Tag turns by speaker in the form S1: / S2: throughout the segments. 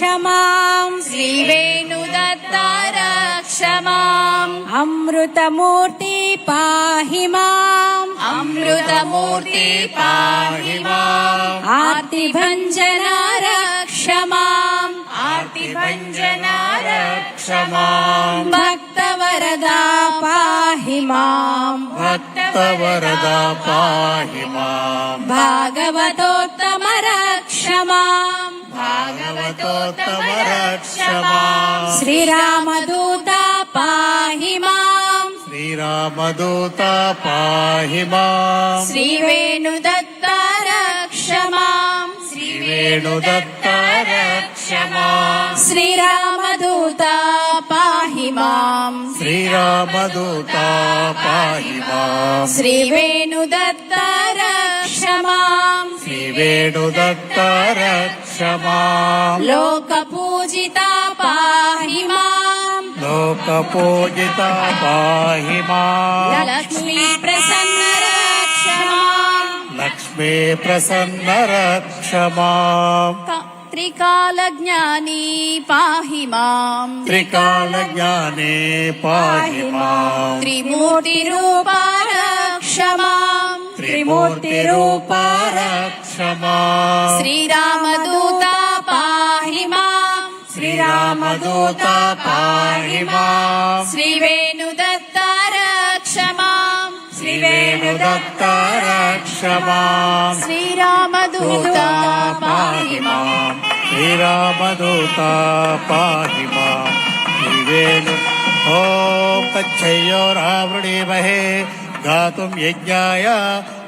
S1: क्षमाम्।
S2: श्री वेणु दत्तार
S3: क्षमा अमृत मूर्ति
S2: पाहि माम्। अमृत
S3: मूर्ति पाहि मा
S2: आदिभञ्जनार क्षमा भक्तवरदा
S3: पाहि माम्। भक्तवरदा
S2: पाहि माम्। भागवतोत्तम
S3: माम् भागवताम रक्षमा
S2: श्रीरामदूता पाहि माम्।
S3: श्रीरामदूता पाहि मा
S2: श्रीवेणुदत्त रक्षमां श्रीवेणुदत्ता
S3: वेणुदत्ता रक्षमा श्रीरामदूता
S2: पाहि माम्। श्रीरामदूता
S3: पाहि माम्। श्रीवेणुदत्ता
S2: क्षमा श्री वेणुदत्त रक्षमा
S3: लोक पूजिता पाहि माम्
S1: लोकपूजिता पाहि माम् लक्ष्मी प्रसन्न
S3: रक्षमा लक्ष्मी प्रसन्न रक्षमा
S1: त्रिकालज्ञानी पाहि माम् त्रिकालज्ञाने
S3: पाहि मा त्रिमूतिरूपा रक्षमा
S1: त्रिमूर्तिरूपारक्षमा। श्रीरामदूता पाहि
S3: मा श्रीरामदूता पाहि
S1: मा श्रीवेणुदत्ता रक्षमा
S3: श्रीवेणुदत्ता रक्षमा श्रीरामदूता
S1: पाहि मा श्रीरामदूता
S3: पाहि मा श्रीवेणु ॐ कच्छयो रावणे गातुं यज्ञाय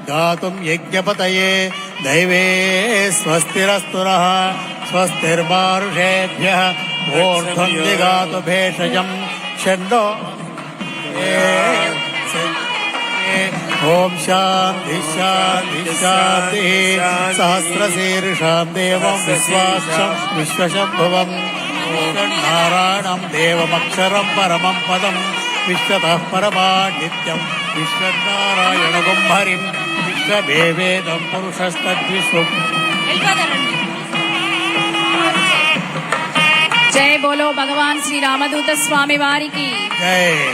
S3: गातुं यज्ञपतये दैवे स्वस्तिरस्तु नः स्वस्तिर्मारुषेभ्यः ऊर्ध्वं दिगातु भेषजं षण्डो ॐ शान्ति शान्ति शान्तिः सहस्रशीर्षां देवं विश्वाक्षं विश्वशम्भुवम् नारायणं परमं पदं विश्वतः परमा नित्यं विश्वनारायणगुं हरिम्। విశ్వవేవేదం పురుషస్తద్విశ్వం.
S1: జై బోలో భగవాన్ శ్రీ రామదూత స్వామి వారికి.
S3: జై.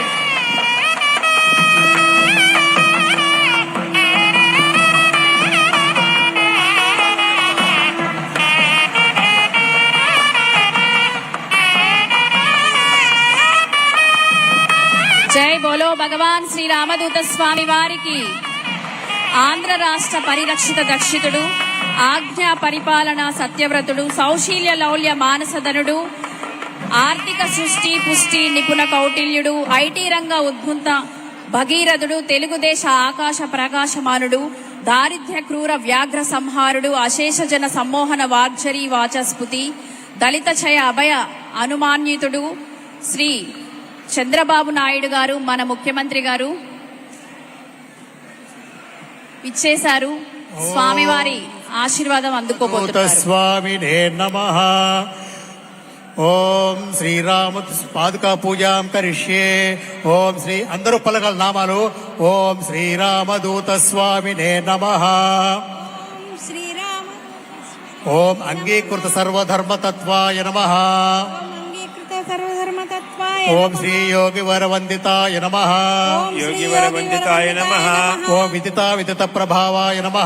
S1: జై బోలో భగవాన్ శ్రీ రామదూత స్వామి వారికి. ఆంధ్ర రాష్ట్ర పరిరక్షిత దక్షితుడు ఆజ్ఞా పరిపాలన సత్యవ్రతుడు సౌశీల్య లౌల్య మానసధనుడు ఆర్థిక సృష్టి పుష్టి నిపుణ కౌటిల్యుడు ఐటీ రంగ ఉద్భుంత భగీరథుడు తెలుగుదేశ ఆకాశ ప్రకాశమానుడు దారిద్ర్య క్రూర వ్యాఘ్ర సంహారుడు అశేషజన సమ్మోహన వాగ్జరీ వాచస్పతి దళిత చయ అభయ అనుమాన్యుతుడు శ్రీ చంద్రబాబు నాయుడు గారు మన ముఖ్యమంత్రి గారు ఇచ్చేశారు. స్వామివారి ఆశీర్వాదం అందుకోబోతున్నారు.
S3: స్వామినే నమ. ఓం శ్రీరామ పాదుకా పూజాం కరిష్యే. ఓం శ్రీ అందరూ పలకల నామాలు. ఓం శ్రీరామదూత స్వామినే నమ.
S2: శ్రీరామ
S3: ఓం అంగీకృత సర్వధర్మతత్వాయ నమ.
S2: ओम श्री
S3: योगी वर वंदिताय नम। योगी
S4: वर वंदिताय नम।
S3: ओम विदिता विदित प्रभावाय नम।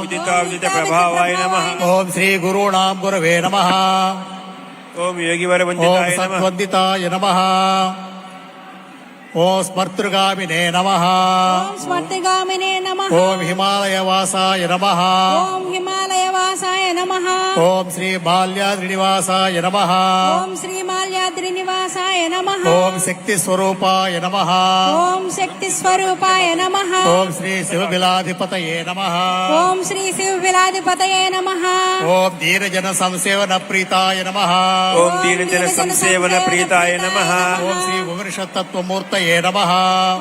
S4: विदिता विदित प्रभावाय नम।
S3: ओम श्री गुरूणाम गुरवे नम।
S4: ओम
S3: योगी
S4: वर वंदिताय नम।
S3: वंदिताय नम। ఓ స్మర్తృగామినే నమ
S2: స్మర్తృగామినే నమ
S3: ఓం హిమాలయవాసాయ నమ
S2: ఓం హిమాలయవాసాయ నమ
S3: ఓం శ్రీ బాల్యాద్రినివాసాయ నమ
S2: ఓం శ్రీ బాల్యాద్రినివాసాయ నమ
S3: ఓం శక్తి స్వరూపాయ నమ
S2: ఓం శక్తి స్వరూపాయ నమ
S3: ఓం శ్రీ శివబిలాధిపతయే నమ
S2: ఓం శ్రీ శివబిలాధిపతయే నమ
S3: ఓం దీనజన సంసేవన ప్రీతాయ నమ
S4: ఓం దీనజన సంసేవన ప్రీతాయ నమ
S3: ఓం శ్రీ భువనిషత్తత్వమూర్త ఉపనిషత్తత్వమూర్తయే నమ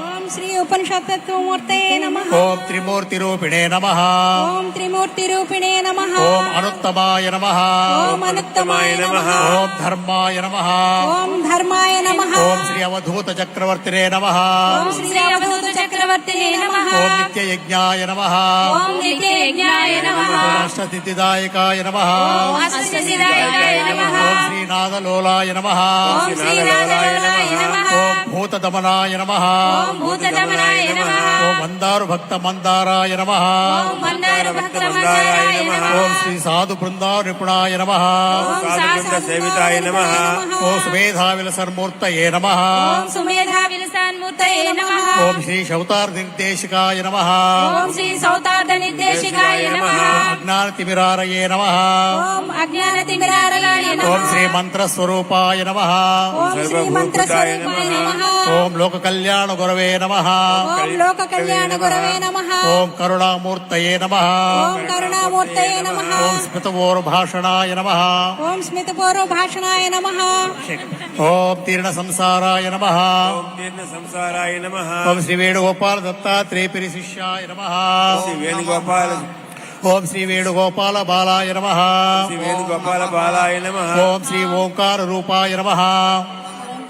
S2: ఓం శ్రీ ఉపనిషత్తత్వమూర్తయే నమ.
S3: ఓం త్రిమూర్తిరూపిణే నమ।
S2: ఓం త్రిమూర్తి రూపిణే నమ.
S3: ఓం అనుత్తమాయ నమ।
S2: ఓం అనుత్తమాయ నమ.
S3: ఓం ధర్మాయ నమ।
S2: ఓం ధర్మాయ నమ.
S3: ఓం శ్రీ అవధూత చక్రవర్తినే నమ।
S2: ఓం శ్రీ అవధూత చక్రవర్తినే నమ.
S3: ఓం నిత్యయజ్ఞాయ నమ।
S2: ఓం నిత్యయజ్ఞాయ నమ.
S3: నమ
S2: అష్టసిద్ధాయ నమ।
S3: ఓం శ్రీనాథలోలాయ నమ.
S2: ఓం శ్రీనాథలోలాయ నమః।
S3: ఓం భూతదమనాయ నమ
S2: ఓం
S3: మందారు భక్త మందారాయ నమ
S2: ఓం
S3: శ్రీ సాధు బృందా నిపుణాయ నమ
S4: సేవితాయ నమః
S3: ఓం సుమేధా విలసన్మూర్తయే నమ
S2: ఓం
S3: శ్రీ శౌతార్ నిర్దేశికాయ నమ
S2: శ్రీ సౌతార్థ నిర్దేశికాయ నమః
S3: అజ్ఞాన తిమిరారయే నమ
S2: ఓం అజ్ఞాన తిమిరారలాయ నమః
S3: ఓం శ్రీ మంత్రస్వరూపాయ నమ
S2: ఓం శ్రీ మంత్రస్వరూపాయ నమః
S3: ఓం లోక కళ్యాణ గురవే నమ
S2: ఓం లోక కళ్యాణ గురవే నమః
S3: ఓం కరుణామూర్తయే నమ
S2: ఓం కరుణామూర్తయే నమః
S3: ఓం స్మితవోర్భాషణాయ నమ
S2: ఓం స్మితపూర్వ భాషణాయ నమః
S3: ఓం తీర్ణ సంసారాయ నమ
S4: ఓం దీర్ణ సంసారాయ నమః
S3: ఓం శ్రీ వేణుగోపాల దత్తాత్రేయపిరి శిష్యాయ నమ
S4: శ్రీ వేణుగోపాల
S3: ఓం శ్రీ వేణుగోపాల బాలాయ నమ
S4: శ్రీ వేణుగోపాల బాలాయ నమః
S3: ఓం శ్రీ ఓంకార రూపాయ నమ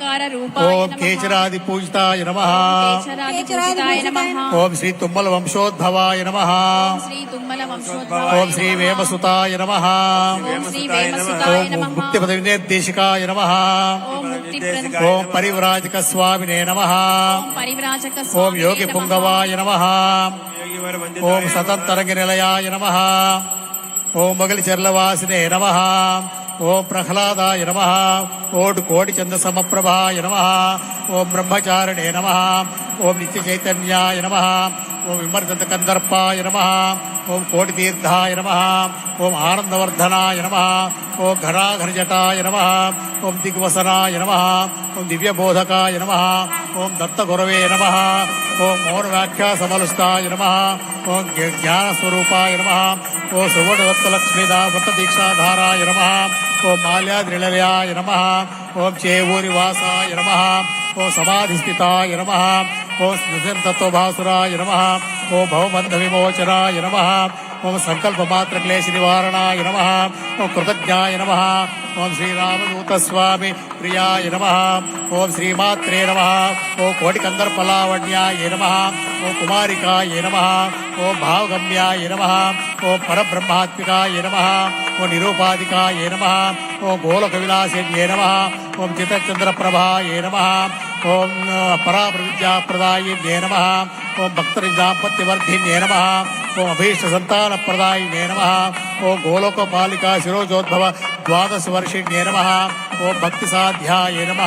S3: ఓం
S1: నమః.
S3: కేచరాది పూజితాయ నమ.
S1: కేచరాది పూజితాయ నమః.
S3: ఓం శ్రీ తుమ్మల వంశోద్భవాయ నమ.
S1: శ్రీ తుమ్మల వంశోద్భవాయ
S3: ఓం శ్రీ వేమసుతాయ నమ.
S1: ఓం శ్రీ వేమసుతాయ
S3: ఓం
S1: నమః.
S3: ముక్తి పదవి నిర్దేశికాయ నమ.
S1: ఓం ముక్తి ప్ర-
S3: ఓం పరివ్రాజక స్వామినే నమ.
S1: ఓం పరివ్రాజక
S3: ఓం
S1: స్వామినే
S3: యోగి
S1: నమః.
S3: పుంగవాయ నమ. ఓం సతంతరంగ నిలయాయ నమ. ఓం మొగలి చెర్లవాసినే నమ. ఓం ప్రహ్లాదాయ నమ ఓం కోటి చంద సమప్రభాయ నమ ఓం బ్రహ్మచారిణే నమ ఓం నిత్య చైతన్యాయ నమ ఓం విమర్దంత కందర్పాయ నమ ఓం కోటి తీర్థాయ నమ ఓం ఆనందవర్ధనాయ నమ ఓం ఘనాఘనజటాయ నమ ఓం దిగ్వసనాయ నమ ఓం దివ్యబోధకాయ నమ ఓం దత్తగురవే నమ ఓం మౌనవ్యాఖ్యా సమలుస్తాయ నమ ఓం జ్ఞానస్వరూపాయ నమ ఓం సువర్ణదత్తలక్ష్మీదా వృత్తదీక్షాధారాయ నమ ఓం మాల్యాద్రిలయాయ నమ ఓం చేవూరి నమ ఓం సమాధిస్థితాయ నమ ఓం స్మృతిర్తత్వభాసురాయ నమ ఓం భవబంధ విమోచనాయ నమ ఓం సంకల్పమాత్ర క్లేశ నివారణాయ నమ ఓం కృతజ్ఞాయ నమ ఓం శ్రీరామదూతస్వామి ప్రియాయ నమ ఓం శ్రీమాత్రే నమ ఓం కోటికందర్పలావణ్యాయ నమ ఓం కుమారికాయ నమ ఓం భావగమ్యాయ నమ ఓం పరబ్రహ్మాత్మికాయ నమ ఓం నిరూపాధికాయ నమ. ఓ గోలక విలాసన్యే నమ. ఓం చిత్తచంద్రప్రభాయ నమ. ఓం పరాప్రవిద్యాప్రదాయిన్యే నమ. ఓం భక్తరిదాపత్యవర్ధిన్యే నమ. ఓం అభీష్ట సంతానప్రదాయినే నమ. ఓం గోలోకపాలికా శిరోజోద్భవ ద్వాదశ వర్షిణ్యే నమ. ఓం భక్తి సాధ్యాయ నమ.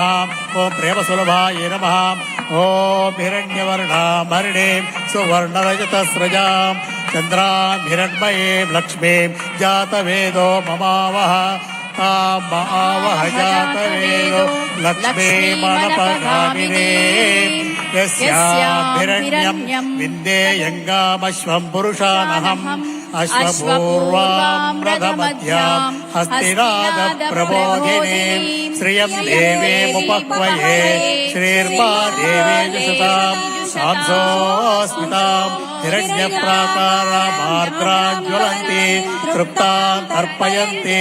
S3: ఓం ప్రేమ సులభాయ నమ. ఓం హిరణ్యవర్ణామరణే సువర్ణరజత స్రజాం చంద్రాం హిరణ్మయీం లక్ష్మీం జాతవేదో మమావహ ఆవహ జాతవేదో లక్ష్మీమనపగామినే యస్యాభిరణ్యం విందేయంగామశ్వం పురుషానహం అశ్వపూర్వాం రథమధ్యాం హస్తినాద ప్రబోధినీం శ్రియం దేవేముపక్వయే శ్రీర్మా దేవేజుషతాం సాంసోస్మితాం హిరణ్యప్రాకారమార్ద్రాజ్వలంతి తృప్తాం తర్పయంతి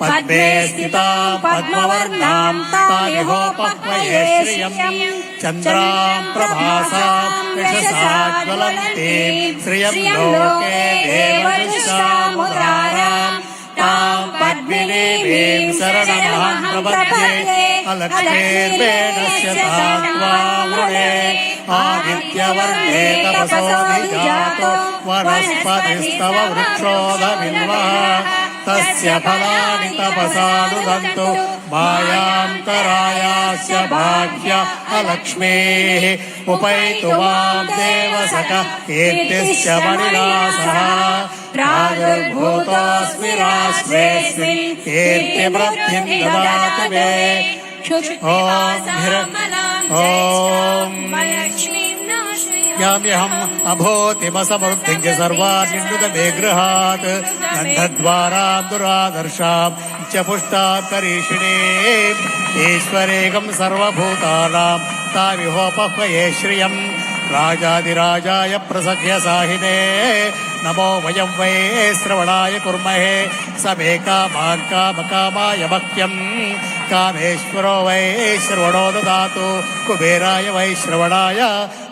S3: పద్మే స్థితాం పద్మవర్ణాం తామిహోపక్వయే శ్రియం చంద్రాం ప్రభాసాం యశసాజ్వలంతి శ్రియం లోకే దేవదృష్టాముదారాం తాం పద్మినీం శరణమహం ప్రపద్యే వనస్పతిస్తవ వృక్షోధమిన్వः తస్య तस्य फलानि तपसानुदन्तु मायाम् करायास्य भाग्य अलक्ष्मेः उपैतु माम् देवसख कीर्तिश्च मणिनासः प्रादुर्भूतोऽस्मि राष्ट्रेऽस्मि कीर्तिवृद्धिम् ददातु मे ॐ ॐ అభోతిమసమృద్ధిం చ సర్వాన్నిండుత మే గృహాత్ గంధద్వారా దురాదర్శాం చ పుష్టాం కరీషిణే ఈశ్వరేకం సర్వభూతానాం తామిహోపహ్వయే శ్రియం రాజాదిరాజాయ ప్రసఖ్య సాహినే నమో వయం వై శ్రవణాయ కుర్మహే సమే కామాన్ కామకామాయ మహ్యం కామేశ్వరో వై శ్రవణో దదాతు కుబేరాయ వై శ్రవణాయ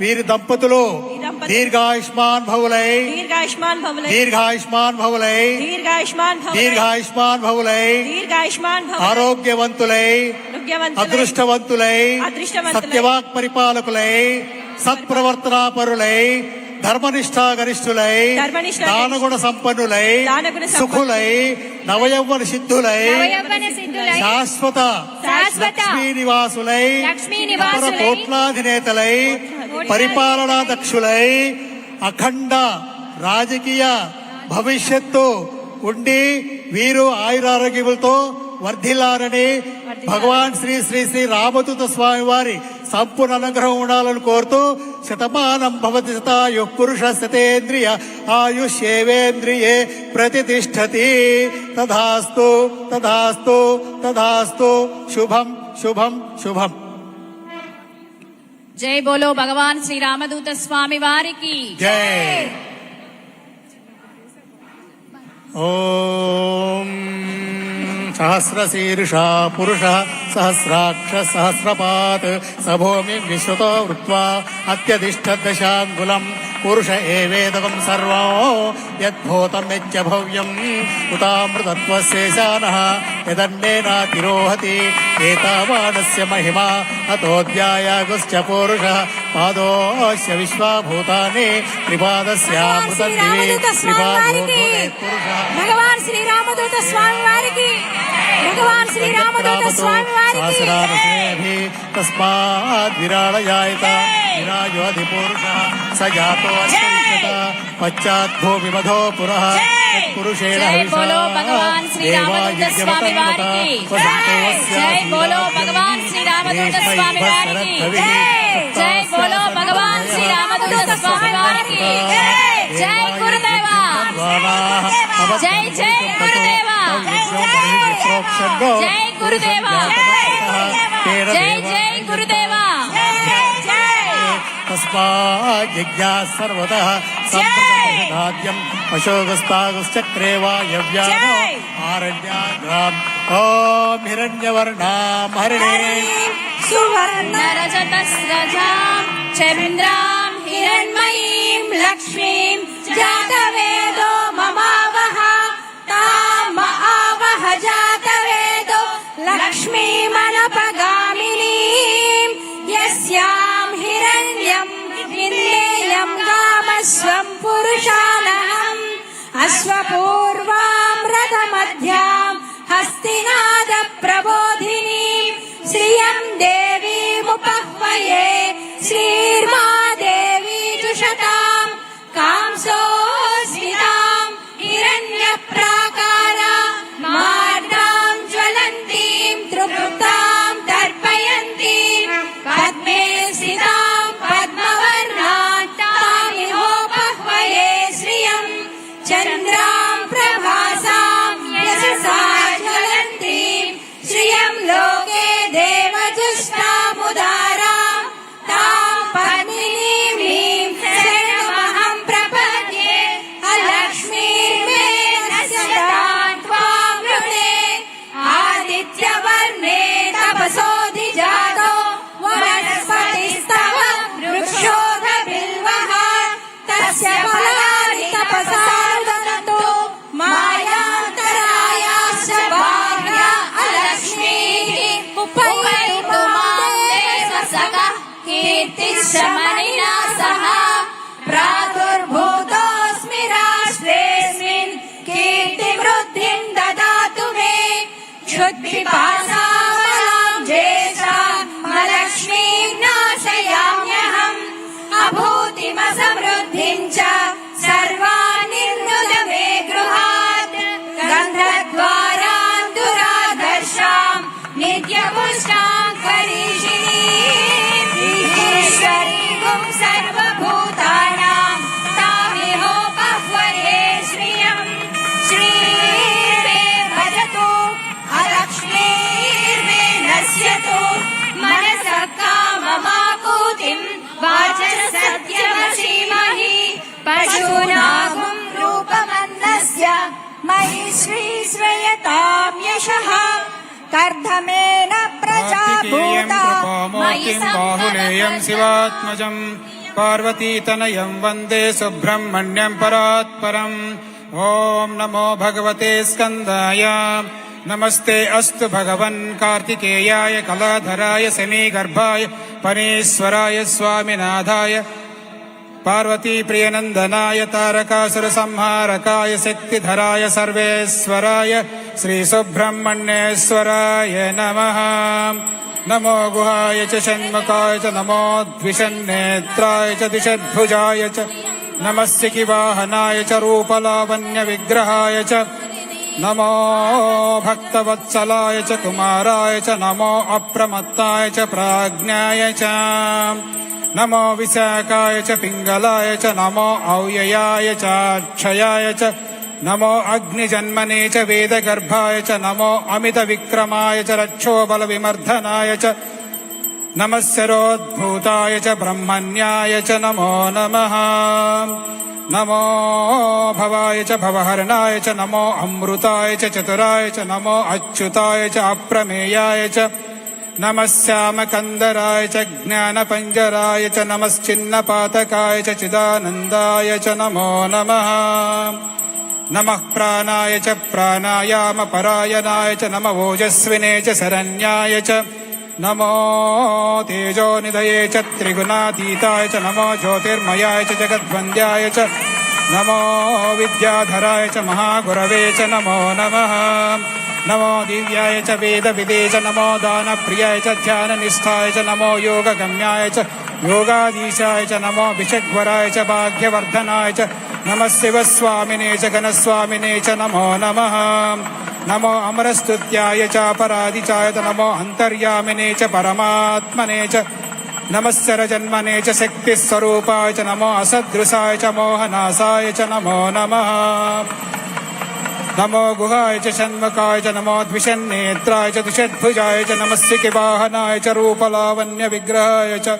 S3: వీరి దంపతులు. దీర్ఘాయుష్మాన్ భవులై.
S5: దీర్ఘాయుష్మాన్ భవలై.
S3: దీర్ఘాయుష్మాన్ భవులై.
S5: దీర్ఘాయుష్మాన్ భవలై.
S3: దీర్ఘాయుష్మాన్ భవులై.
S5: దీర్ఘాయుష్మాన్ భవలై.
S3: ఆరోగ్యవంతులై. అదృష్టవంతులై. సత్యవాక్ పరిపాలకులై సత్ప్రవర్తనాపరులై. ధర్మనిష్టా గరిష్ఠులై
S5: ధర్మనిష్ఠా
S3: దానగుణ సంపన్నులై. సుఖులై. నవయౌవన సిద్ధులై.
S1: నవయవ్వన సిద్ధులై.
S3: శాశ్వత. లక్ష్మీ నివాసులై, కోట్లాధినేతలై. పరిపాలనా దక్షులై అఖండ రాజకీయ భవిష్యత్తు ఉండి వీరు ఆయురారోగ్యములతో వర్ధిల్లారని భగవాన్ శ్రీ శ్రీ శ్రీ రామదూత స్వామి వారి సంపూర్ణ అనుగ్రహం ఉండాలని కోరుతూ శతమానం భవతి శతాయు పురుష శతేంద్రియ ఆయుష్యేవేంద్రియే ప్రతిష్టతి తథాస్తు తథాస్తు తథాస్తు శుభం శుభం శుభం
S1: జై బోలో భగవాన్ శ్రీ రామదూత స్వామి వారికి.
S3: జై. ఓం సహస్రశీర్ష పురుష సహస్రాక్ష సహస్రపాత్ సభూమి విశ్వతో వృత్వా అత్యధిష్ట దశాంగులం పురుష ఏవేదకం సర్వం యద్భూతం యచ్చ భవ్యం ఉతామృతత్వశేషాన యదన్నేనాతిరోహతి ఏతావానస్య మహిమా అతోధ్యాయాగుశ్చ పురుష పాదోస్య విశ్వాభూతాని త్రిపాదస్యామృతం దివి
S2: శ్రీరామదూత స్వామి వారికి
S3: పురుష
S2: భగవాన్ శ్రీరామదూత స్వామి వారికి భగవాన్ శ్రీరామదూత స్వామి వారికి
S3: సహస్రారసేభి తస్మాద్ విరాళయాయత విరాజోధిపురుష స జాతో అశ్వరిష్యత పశ్చాత్ భూమి మధో పురః పురుషేణ
S1: జై బోలో భగవాన్ శ్రీ రామదూత స్వామి వారికి జై శ్రీ రామదూత స్వామి వారికి జై గురుదేవా జై జై గురుదేవా జై గురుదేవా జై జై గురుదేవా
S3: తస్మాజ్ఞా సర్వత సంప్రదాద్యం అశోకస్తాగుశ్చక్రే వాయవ్యానో ఆరణ్యాగ్రామ్ ఓం హిరణ్యవర్ణాం హరిణే
S2: సువర్ణ
S1: నరజతస్రజాం
S2: हिरण्मयीम् लक्ष्मीम् जातवेदो ममावह ताम् आवह जातवेदो लक्ष्मीमनपगामिनीम् यस्याम् हिरण्यम् विन्देयम् गामस्वम् पुरुषानहम् अश्वपूर्वाम् रथमध्याम् हस्तिनादप्रबोधिनीम् श्रियम् देवीमुपह्वये श्रीर्मा जातो वृस्पति सव रुषोधिल्वः तस्य पुरा तपसा वदतु मार्यायाश्च भार्या लक्ष्मीः
S1: उपवेतुमा सः
S2: कीर्तिशमनीया सह। प्रादुर्भूतोऽस्मि राष्ट्रेऽस्मिन् कीर्तिवृद्धिम् ददातु मे। क्षुद्विपा అభూతిమసమృద్ధిం చ मयि श्रीश्रयतां यशः
S6: कार्तिकेयं
S2: भूता
S6: कृपामूर्तिं बाहुलेयं शिवात्मजम् पार्वतीतनयं वन्दे सुब्रह्मण्यं परात्परम्। ॐ नमो भगवते स्कन्दाय। नमस्ते अस्तु भगवन् कार्तिकेयाय कलाधराय शनीगर्भाय परेश्वराय स्वामिनाथाय पार्वती प्रियनन्दनाय तारकासुरसंहारकाय शक्तिधराय सर्वेश्वराय श्रीसुब्रह्मण्येश्वराय नमः। नमो गुहाय च षण्मुखाय च नमो द्विषन्नेत्राय च दिशद्भुजाय च नमस्य किवाहनाय च रूपलावण्यविग्रहाय च नमो भक्तवत्सलाय च कुमाराय च नमो अप्रमत्ताय च प्राज्ञाय च నమో విశాఖాయ చ పింగళాయ చ నమో ఔయయాయ చాక్షయాయ చ నమో అగ్నిజన్మనే చ వేదగర్భాయ చ నమో అమిత విక్రమాయ చ రక్షోబల విమర్ధనాయ చ నమస్సరోద్భూతాయ చ బ్రహ్మణ్యాయ చ నమో నమ నమో భవాయ చ భవహరణాయ చ నమో అమృతాయ చ చతురాయ చ నమో అచ్యుతాయ చ అప్రమేయాయ చ नमः श्यामकन्दराय च ज्ञानपञ्जराय च नमश्चिन्नपातकाय च चिदानन्दाय च नमो नमः। नमः प्राणाय च प्राणायामपरायणाय च नम ओजस्विने च शरण्याय च नमो तेजोनिधये च त्रिगुणातीताय च नमो ज्योतिर्मयाय च जगद्वन्द्याय च नमो विद्याधराय च महागुरवे च नमो नमः नमो दिव्याय च वेदविदे च नमो दानप्रियाय च ध्याननिष्ठाय च नमो योगगम्याय च योगाधीशाय च नमो विषग्वराय च भाग्यवर्धनाय च नमः शिवस्वामिने च घनस्वामिने च नमो नमः नमो अमरस्तुत्याय च अपराधिचाय च नमो अन्तर्यामिने च परमात्मने च नमस्सरजन्मने च शक्तिस्वरूपाय च नमो असदृशाय च मोहनासाय च नमो नमः नमो गुहाय च षण्मुखाय च नमो द्विषन्नेत्राय च द्विषद्भुजाय च नमस्य किवाहनाय च रूपलावण्यविग्रहाय च